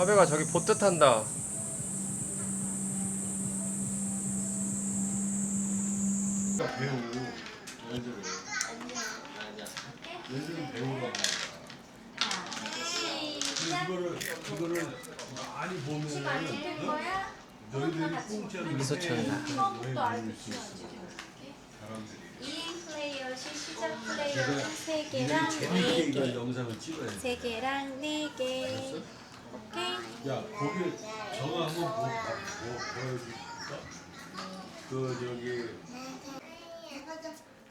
하배가 저기 보트 탄다. 배우 얘들은 얘들은 배우라고 시작. 이거를 이거를 많이 보면은 거야? 너희들이 공짜로 미소 지은다. 처음부터 알고 수 있어 사람들이 2인 플레이어 시 시작 제가 플레이어는 3개랑 이걸 재밌게 이걸 4개. 영상을 찍어야 돼 3개랑 4개. 오케이? 야, 거기 저거 한번 보, 보, 보여줄까? 그 저기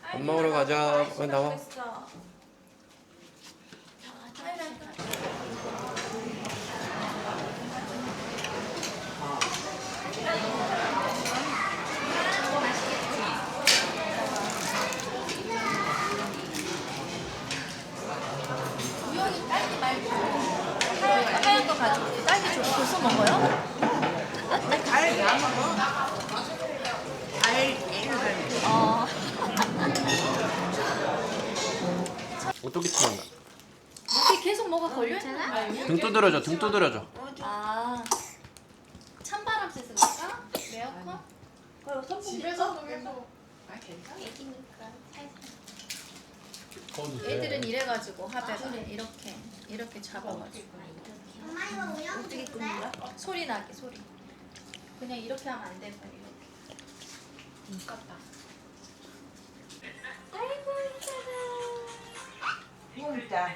밥 먹으러 가자. 어, 나와. 우영이 딸기 말고 하얀 거 가지고 딸기 줘 벌써 먹어요? 과일 안 먹어? 과일 애를 잘 어. 오토기 치는다. 이렇게 계속 뭐가 걸려 있는 거 아니에요? 등 두드려줘. 등 두드려줘. 아. 찬바람 쐬서 그럴까? 에어컨? 그리고 선풍기 집에서도 계속 애기니까 커도 돼. 애들은 이래가지고 하배가 이렇게 이렇게 잡아가지고 어떻게 끄는 거야? 소리 나게 소리 그냥 이렇게 하면 안 되고 이렇게 껐다 아이고 이뻐라 먹자.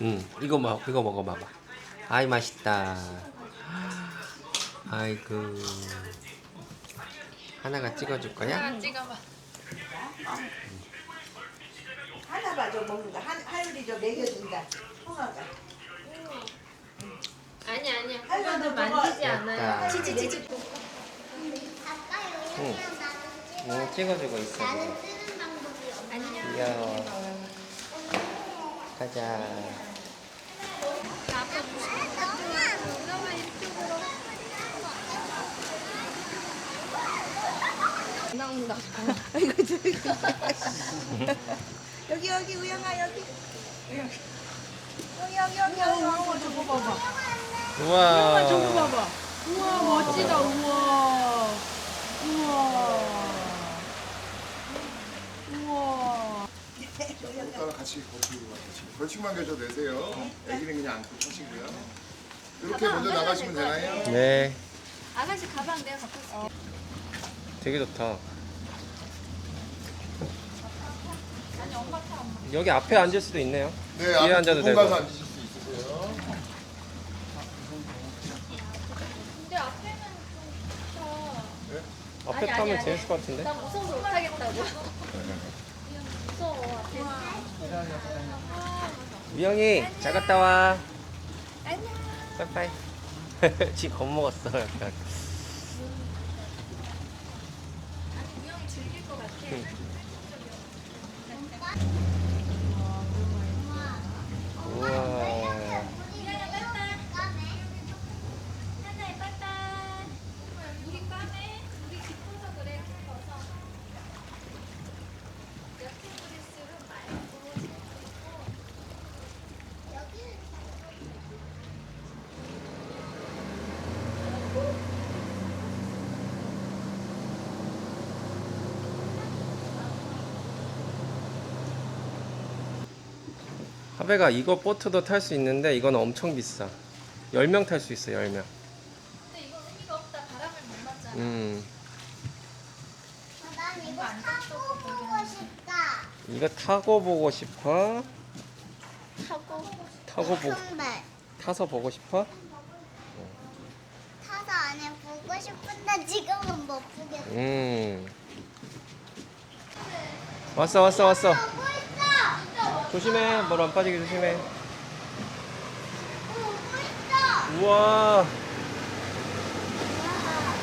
응. 이거 먹 이거 먹어봐봐. 아이 맛있다. 아이고. 하나가 찍어줄 거야? 찍어봐 하나 봐줘 먹는다. 한 하율이 저 먹여준다. 홍아가. 아니 아니야 하율이도 그거는 만지지. 않아요. 치치치치 응. 응. 찍어주고 있어. 지금. 안녕 귀여워. 가자. 여기 여기 우영아 여기. 여기 여기 여기 여기 왕호 저거 봐봐. 우와. 저거 봐봐. 우와 멋지다 우와. 우와. 우와. 따라 같이 걸치고 같이 벌칙만 계셔도 되세요. 애기는 그냥 안고 타시고요. 이렇게 가방 먼저 안 나가시면 가져도 되나요? 네. 아가씨 가방 내가 갖고 있을게 되게 좋다. 여기 앞에 앉을 수도 있네요. 네, 뒤에 앞에 앉아도 되고. 가서 앉으실 수 있으세요. 근데 앞에는 좀 앞에 아니, 타면 아니. 재밌을 것 같은데. 나 무서워서 못하겠다고 무서워 앞에 미영이 잘 갔다 와. 안녕 빠이빠이. 지 겁먹었어 약간. 아니 우영이 즐길 것 같아 우와. 미영아 빠이빠이 하나에 빠이빠이 우리 까매 우리 깊어서 그래 깊어서 옆에 브레스로 말고 하배가 이거 보트도 탈 수 있는데 이건 엄청 비싸. 10명 탈 수 있어, 10명. 근데 이건 의미가 없다 바람을 못 맞잖아 음. 난 이거 타고 보고 싶다. 이거 타고 보고 싶어? 타고 타고 보 신발 타서 보고 싶어? 타서 안에 보고 싶은데 지금은 못 보겠어. 음. 왔어, 왔어, 왔어. 조심해. 뭘 안 빠지게 조심해. 우와.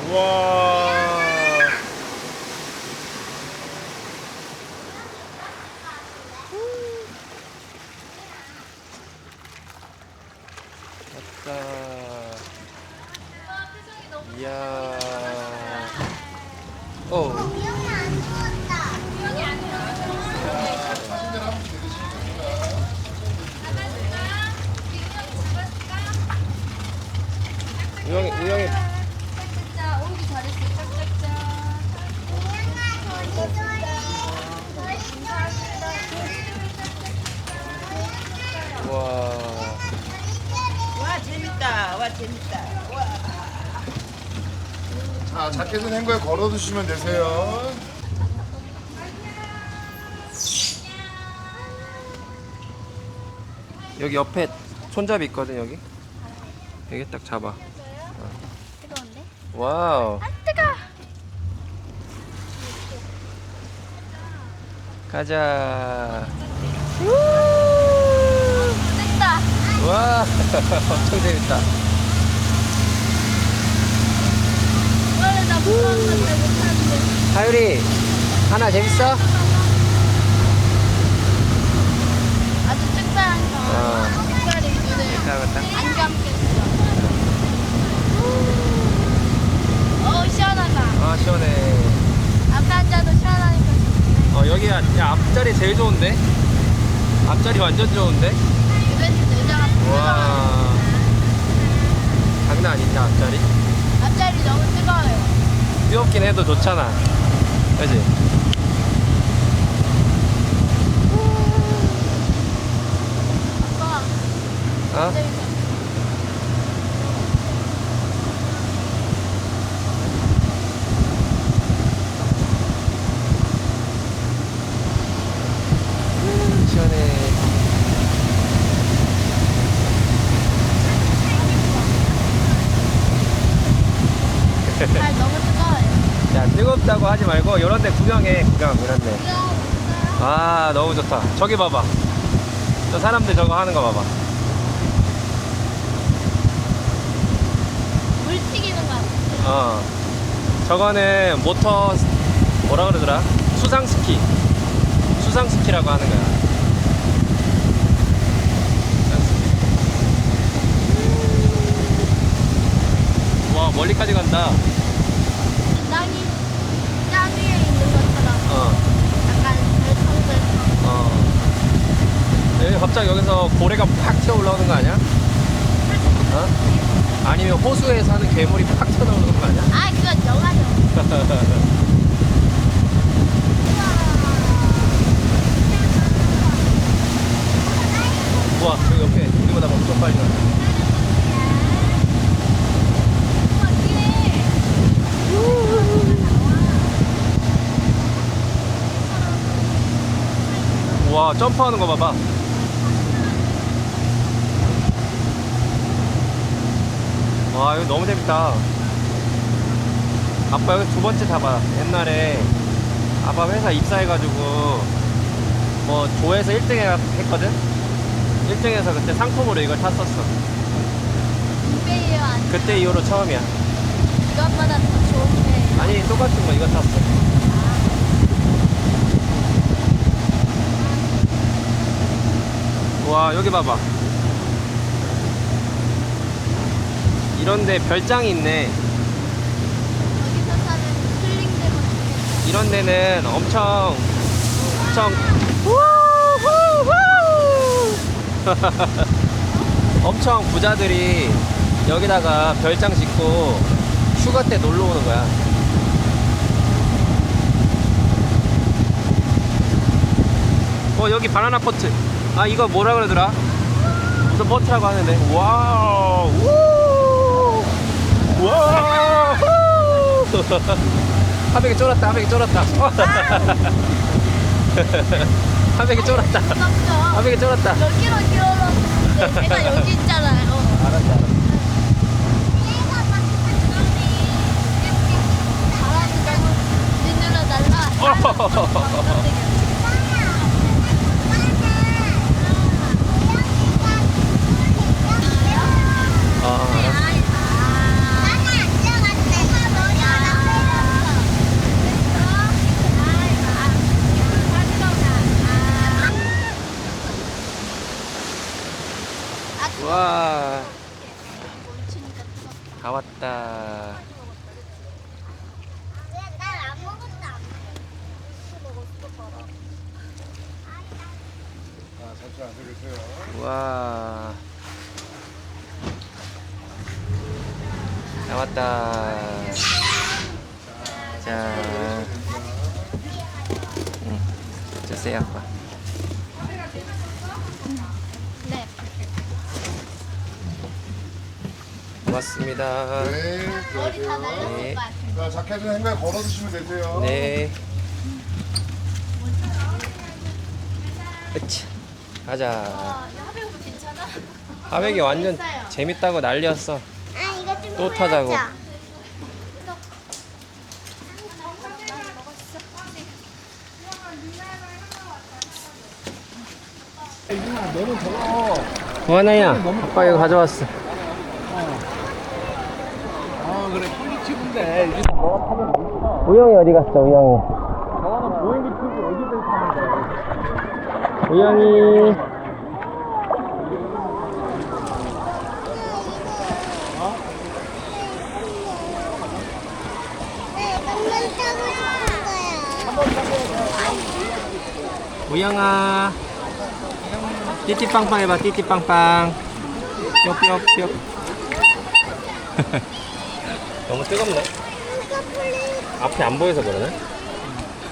우와. 왔다. 이야. 어. 미영이 안 누웠다. 표정이 안 좋아 신전 한번 들으시니까 우영이 우영이 짝짝짝 오기 잘했어 짝짝짝 와 와 재밌다. 와 재밌다. 와. 자, 자켓은 행거에 걸어두시면 되세요. 여기 옆에 손잡이 있거든 여기 여기 딱 잡아? 와우 아 뜨거. 가자 됐다. 와 엄청 재밌다 원래 나 무서운 건데 못하는데. 하율이 하나 재밌어? 아주 특별한 거. 어. 특별히 잘봤다 안 감겠어. 어 시원하다. 아 시원해. 앞에 앉아도 시원하니까 좋네. 어 여기야 야 앞자리 제일 좋은데? 앞자리 완전 좋은데? 이벤트 의자가 와 장난 아니다 앞자리? 앞자리 너무 뜨거워요. 뜨겁긴 해도 좋잖아. 그지 아빠 어? 재밌어. 시원해 발 너무 뜨거워요. 야 뜨겁다고 하지 말고 구경해 구경 이런 데 뜨거워. 아 너무 좋다. 저기 봐봐. 저 사람들 저거 하는 거 봐봐. 물 튀기는 거. 어. 저거는 모터 뭐라 그러더라? 수상 스키. 수상 스키라고 하는 거야. 수상 스키. 와 멀리까지 간다 땅이 땅 위에 있는 것처럼 어 약간 덜컹덜컹. 어. 여기 갑자기 여기서 고래가 팍 튀어 올라오는 거 아니야? 어? 아니면 호수에 사는 괴물이 팍 튀어 나오는 거 아니야? 아 그건 영화죠. 우와, 저기 옆에 우리보다 엄청 빨리 가. 와, 점프하는 거 봐봐. 와, 이거 너무 재밌다. 아빠 여기 두 번째 타봐. 옛날에 아빠 회사 입사해가지고 뭐 조에서 1등 했거든? 1등에서 그때 상품으로 이걸 탔었어. 이베이요 아니 그때 이후로 처음이야. 이것보다 더 좋은데. 아니, 똑같은 거 이거 탔어. 와, 여기 봐봐. 이런데 별장이 있네. 여기서 사는. 이런 데는 엄청 엄청 엄청 부자들이 여기다가 별장 짓고 휴가 때 놀러 오는 거야. 어 여기 바나나 포트. 아 이거 뭐라 그러더라? 무슨 포트라고 하는데. 와우. 우! 와우. 한 백이 쫄았다. 한 백이 쫄았다. 한 백이 쫄았다. 한 무섭죠? 백이 쫄았다. 여기로 기어오는데 제가 여기 있잖아요. 알았어, 알았어. 눈으로 날라. 어, 알았어. 와, 다 왔다. 자, 잠시 앉아 계세요. 와. 나왔다. 자, 응, 주세요 아빠. 네. 고맙습니다. 네, 머리 다 네. 것 같아. 자, 자켓은 행가에 걸어 두시면 되세요. 네. 으치. 가자. 어, 괜찮아? 하백이 완전. 재밌다고 난리였어. 아 이거 좀 또 타자고. 보여줘. 구하나야, 아빠 이거 가져왔어. 아 그래 폴리티브인데 이게 너가 우영이 어디 갔어, 우영이? 저거는 보행기 튜브 어디든 타는 거야 우영이. 우영아. 띠띠빵빵 해봐, 띠띠빵빵. 뿅뿅뿅. 너무 뜨겁네. 앞이 안 보여서 그러네.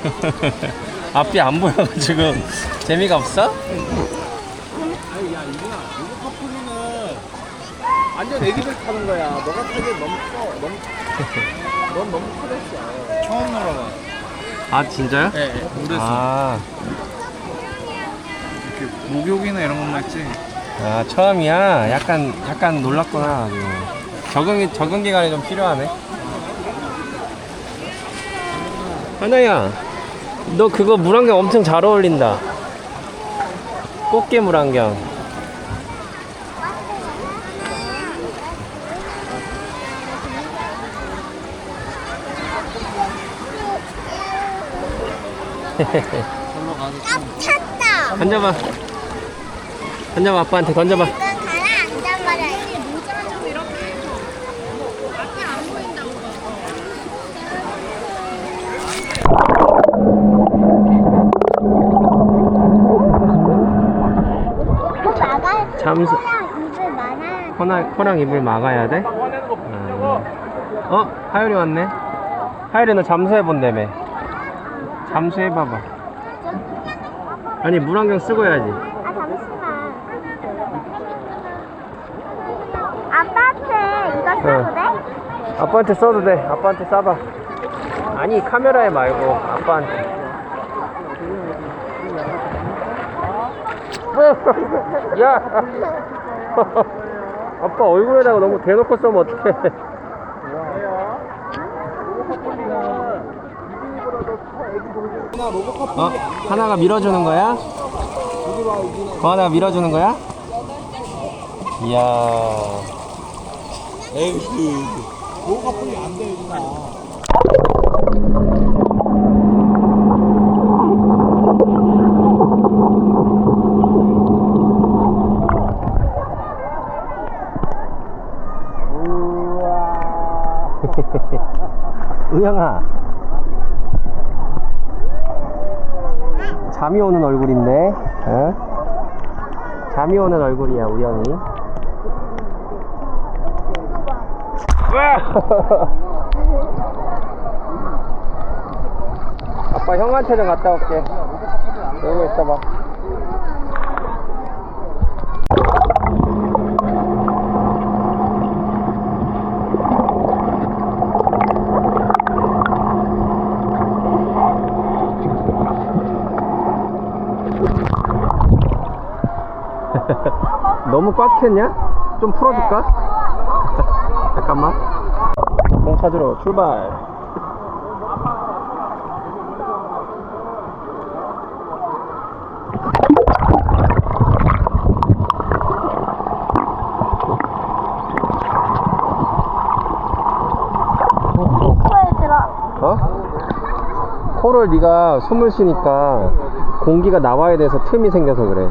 앞이 안 보여가지고 재미가 없어? 아니 야 이거야 이거 커플리는 완전 애기들 타는 거야 너가 타기엔 너무 커 너무 넌 너무 크랬어 처음 놀아봐 아 진짜요? 예, 예 모르겠어 아, 이렇게 목욕이나 이런 것만 했지 아 처음이야. 약간 약간 놀랐구나. 적응 적응 기간이 좀 필요하네. 하나야, 너 그거 물안경 엄청 잘 어울린다. 꽃게 물안경. 던져봐. 던져봐 아빠한테 던져봐. 가라앉아 막아. 잠수. 코랑 코랑 입을 막아야 돼? 아. 어? 하율이 왔네? 하율이 너 잠수해본다며 잠수해봐봐 아니 물안경 쓰고 해야지. 아 잠시만. 아빠한테 이거 써도 돼? 아빠한테 써도 돼. 아빠한테 써봐. 아니 카메라에 말고 아빠한테. 야! 아빠 얼굴에다가 너무 대놓고 쏘면 어떡해 어? 하나가 밀어주는 거야? 어, 하나가 밀어주는 거야? 이야 에이 너 커플이 안 돼 유진아 우영아 잠이 오는 얼굴인데 어? 잠이 오는 얼굴이야 우영이 아빠 형한테 좀 갔다 올게. 여기 있어봐 너무 꽉 찼냐? 좀 풀어줄까? 잠깐만. 공 찾으러 출발. 어? 코를 네가 숨을 쉬니까 공기가 나와야 돼서 틈이 생겨서 그래.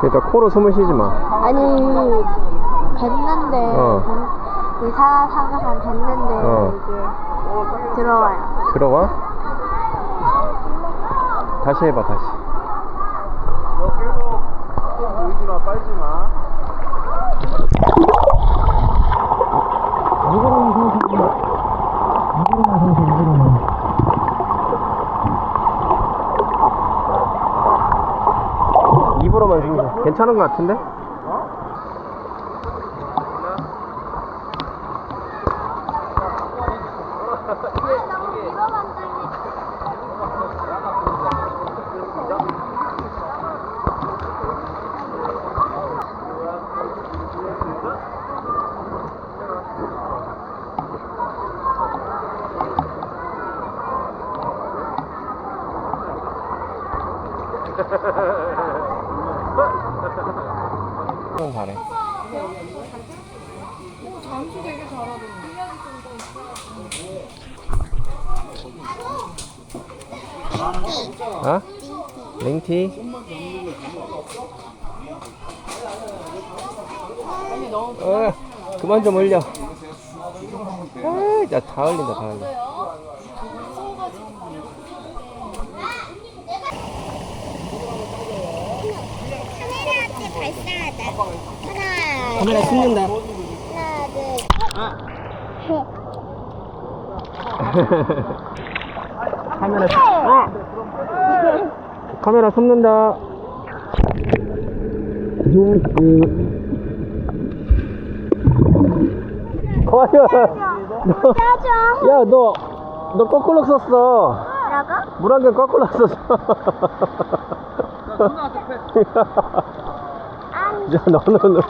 그러니까 코로 숨을 쉬지 마. 아니 뱉는데 어. 의사 사과한 뱉는데 어. 이게 들어와요. 들어와? 다시 해봐 다시. 너 계속 좀 보이지 마 빨지 마 누구는 괜찮은 것 같은데? 너무 수영 잘해. 어? 링티? 어, 그만 좀 올려. 아, 야, 다 흘린다, 다. 카 하나, 카메라 숨는다. 하나, 둘. 카메라, 숨- 어! 카메라 숨는다. 과연, 너, 짜줘. 야, 너, 너 거꾸로 썼어. 뭐라고? 물안경 거꾸로 썼어. 야, 너는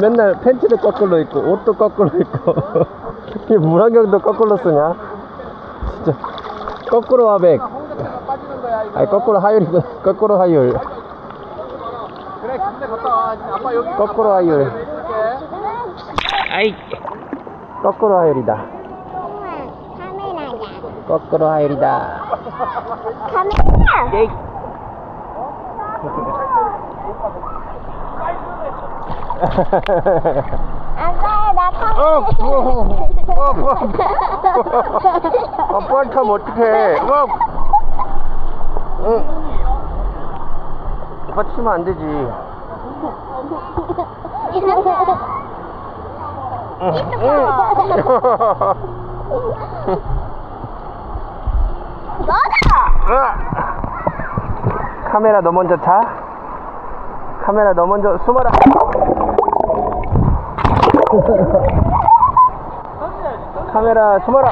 맨날 팬티도 거꾸로 입고, 옷도 거꾸로 입고, 이 물안경도 거꾸로 쓰냐? 진짜. 거꾸로 와백. 아니, 거꾸로 하율이고, 거꾸로 하율. 그래 군대 갔다 와 아빠 여기 거꾸로 하율. 아이. 거꾸로 하율이다. 카메라야. 거꾸로 하율이다. 카메라. 예이. 아빠, 나 하면 어떡해. 와. 응. 아빠 치면 안 되지. 응. 너다. 카메라 너 먼저 자. 카메라 너 먼저 숨어라. 카메라 숨어라.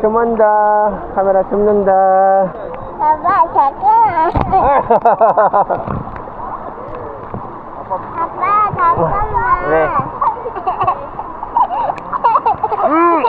숨는다. 카메라 숨는다. 아빠 잠깐. 아빠 잠깐만. 네. 음.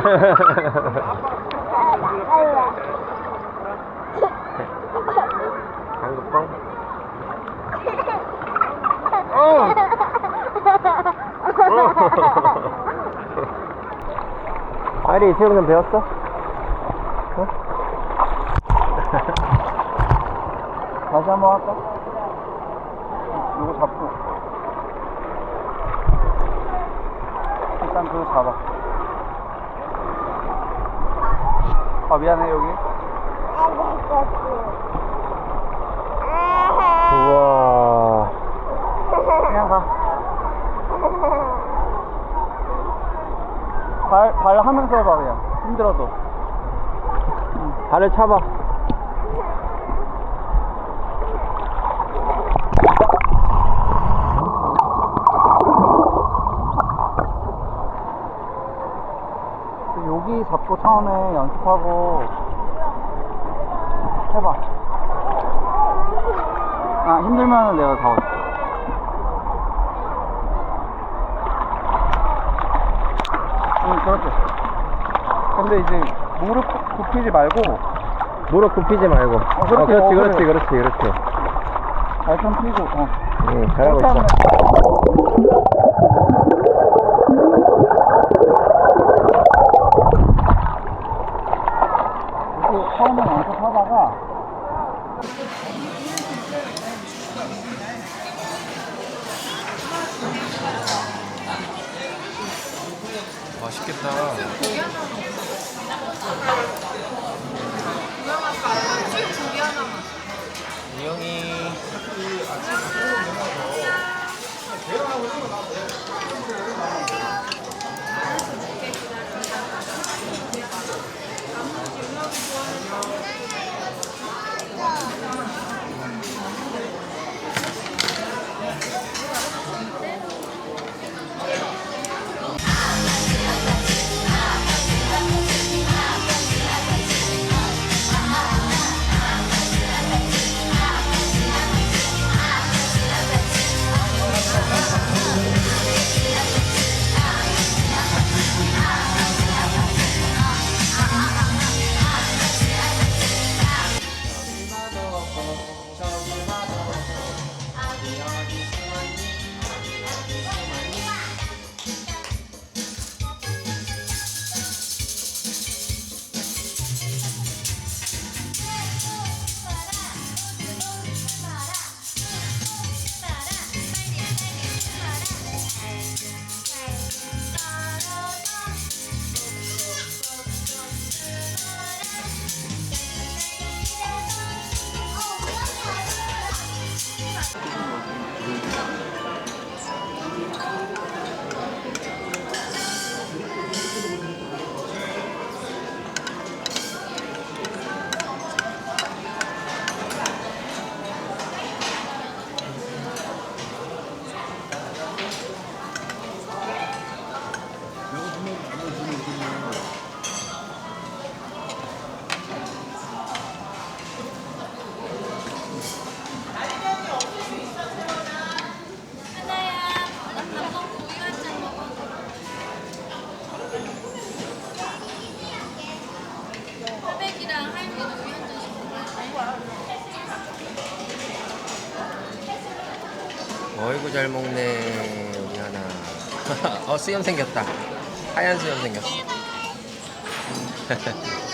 방금 어. 아이리 수영 좀 배웠어? 어? 다시 한번 할까? 이거 잡고 일단 그거 잡아 아 미안해 여기. 우와. 그냥 가 발, 발 하면서 해봐 그냥. 힘들어도. 발을 차봐 여기 잡고 처음에 연습하고 해봐. 아 힘들면 내가 잡아줄게. 응 그렇지. 근데 이제 무릎 굽히지 말고. 무릎 굽히지 말고. 어, 그렇게, 그렇지 어, 그렇지 그래. 그렇지 그렇지. 발좀 펴고 어. 응 잘하고 그렇게 있어 하면 이렇게 처음에 연습하다가 맛있겠다. 고기 하나만 우영아 어 수염 생겼다. 하얀 수염 생겼어.